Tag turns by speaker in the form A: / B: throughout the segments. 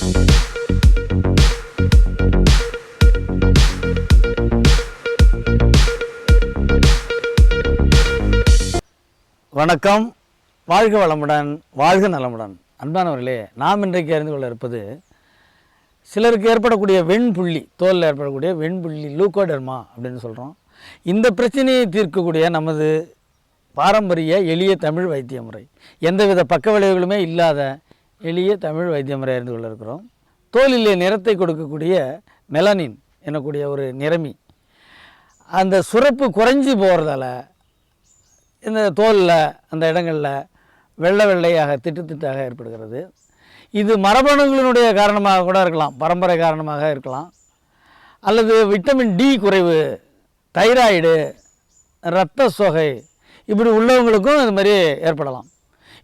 A: வணக்கம். வாழ்க வளமுடன் வாழ்க நலமுடன். அன்பானவர்களே நாம் இன்றைக்கு அறிந்து கொள்ள இருப்பது சிலருக்கு ஏற்படக்கூடிய வெண்புள்ளி தோலில் ஏற்படக்கூடிய வெண்புள்ளி லூக்கோடர்மா அப்படின்னு சொல்கிறோம் இந்த பிரச்சனையை தீர்க்கக்கூடிய நமது பாரம்பரிய எளிய தமிழ் வைத்திய முறை எந்தவித பக்க விளைவுகளுமே இல்லாத எளிய தமிழ் வைத்திய முறை அறிந்து கொள்ள இருக்கிறோம் தோலிலே நிறத்தை கொடுக்கக்கூடிய மெலனின் எனக்கூடிய ஒரு நிறமி. அந்த சுரப்பு குறைஞ்சி போகிறதால இந்த தோலில் அந்த இடங்களில் வெள்ளை வெள்ளையாக திட்டு திட்டாக ஏற்படுகிறது. இது மரபணுகளினுடைய காரணமாக கூட இருக்கலாம் பரம்பரை காரணமாக இருக்கலாம். அல்லது விட்டமின் டி குறைவு தைராய்டு இரத்த சோகை இப்படி உள்ளவங்களுக்கும் இது மாதிரி ஏற்படலாம்.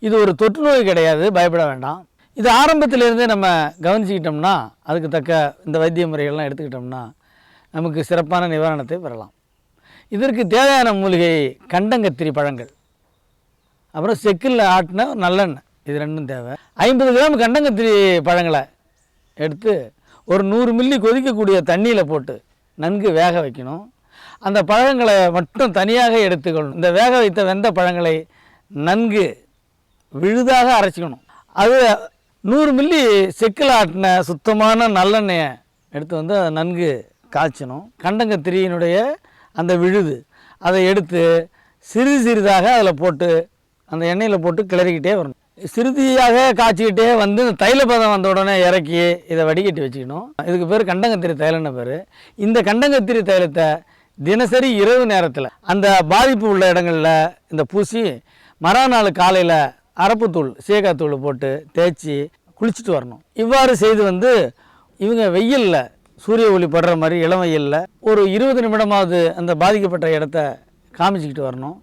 A: இது ஒரு தொற்றுநோய் கிடையாது பயப்பட வேண்டாம். இது ஆரம்பத்திலேருந்தே நம்ம கவனிச்சுக்கிட்டோம்னா அதுக்கு தக்க இந்த வைத்திய முறைகள்லாம் எடுத்துக்கிட்டோம்னா நமக்கு சிறப்பான நிவாரணத்தை பெறலாம். இதற்கு தேவையான மூலிகை கண்டங்கத்திரி பழங்கள். அப்புறம் செக்கில் ஆட்டின நல்லெண்ணெய். இது ரெண்டும் தேவை. ஐம்பது கிராம் கண்டங்கத்திரி பழங்களை எடுத்து ஒரு நூறு மில்லி கொதிக்கக்கூடிய தண்ணியில் போட்டு நன்கு வேக வைக்கணும். அந்த பழங்களை மட்டும் தனியாக எடுத்துக்கொள்ளணும் இந்த வேக வைத்த வெந்த பழங்களை நன்கு விழுதாக அரைச்சிக்கணும். அது நூறு மில்லி செக்கில் ஆட்டின சுத்தமான நல்லெண்ணெயை எடுத்து வந்து அதை நன்கு காய்ச்சணும். கண்டங்கத்திரியினுடைய அந்த விழுது அதை எடுத்து சிறிது சிறிதாக அதில் போட்டு அந்த எண்ணெயில் போட்டு கிளறிக்கிட்டே வரணும். சிறுதியாக காய்ச்சிக்கிட்டே வந்து இந்த தைலப்பதம் வந்த உடனே இறக்கி இதை வடிகட்டி வச்சுக்கணும். இதுக்கு பேர் கண்டங்கத்திரி தைலன்னு பேர். இந்த கண்டங்கத்திரி தைலத்தை தினசரி இரவு நேரத்தில் அந்த பாதிப்பு உள்ள இடங்களில் இந்த பூசி மறுநாள் காலையில் அரப்புத்தூள் சீயக்காத்தூள் போட்டு தேய்ச்சி குளிச்சுட்டு வரணும். இவ்வாறு செய்து வந்து இவங்க வெயிலில் சூரிய ஒளி படுற மாதிரி இளம் வெயிலில் ஒரு இருபது நிமிடமாவது அந்த பாதிக்கப்பட்ட இடத்த காமிச்சிக்கிட்டு வரணும்.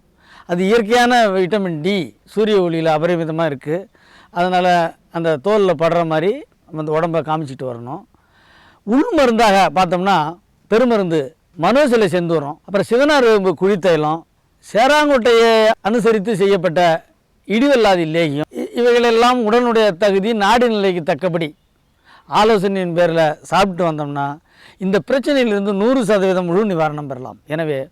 A: அது இயற்கையான விட்டமின் டி சூரிய ஒளியில் அபரிமிதமாக இருக்குது அதனால் அந்த தோலில் படுற மாதிரி அந்த உடம்பை காமிச்சிட்டு வரணும். உள் மருந்தாக பார்த்தோம்னா பெருமருந்து மனோசிலை செந்தூரம் அப்புறம் சிவனார் குழித்தைலம் சேராங்கோட்டையை அனுசரித்து செய்யப்பட்ட இடிவல்லாதி லேகியம் இ- இவைகளெல்லாம் உடனுடைய தகுதி நாடி நிலைக்கு தக்கபடி. ஆலோசனையின் பேரில் சாப்பிட்டு வந்தோம்னா இந்த பிரச்சனையிலிருந்து நூறு சதவீதம் முழு நிவாரணம் பெறலாம். எனவே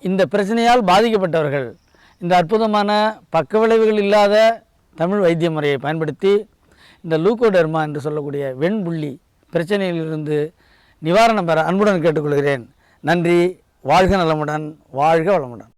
A: இந்த பிரச்சனையால் பாதிக்கப்பட்டவர்கள் இந்த அற்புதமான பக்க விளைவுகள் இல்லாத தமிழ் வைத்திய முறையை பயன்படுத்தி இந்த லூக்கோடெர்மா என்று சொல்லக்கூடிய வெண்புள்ளி பிரச்சனையிலிருந்து நிவாரணம் பெற அன்புடன் கேட்டுக்கொள்கிறேன். நன்றி வாழ்க நலமுடன் வாழ்க வளமுடன்.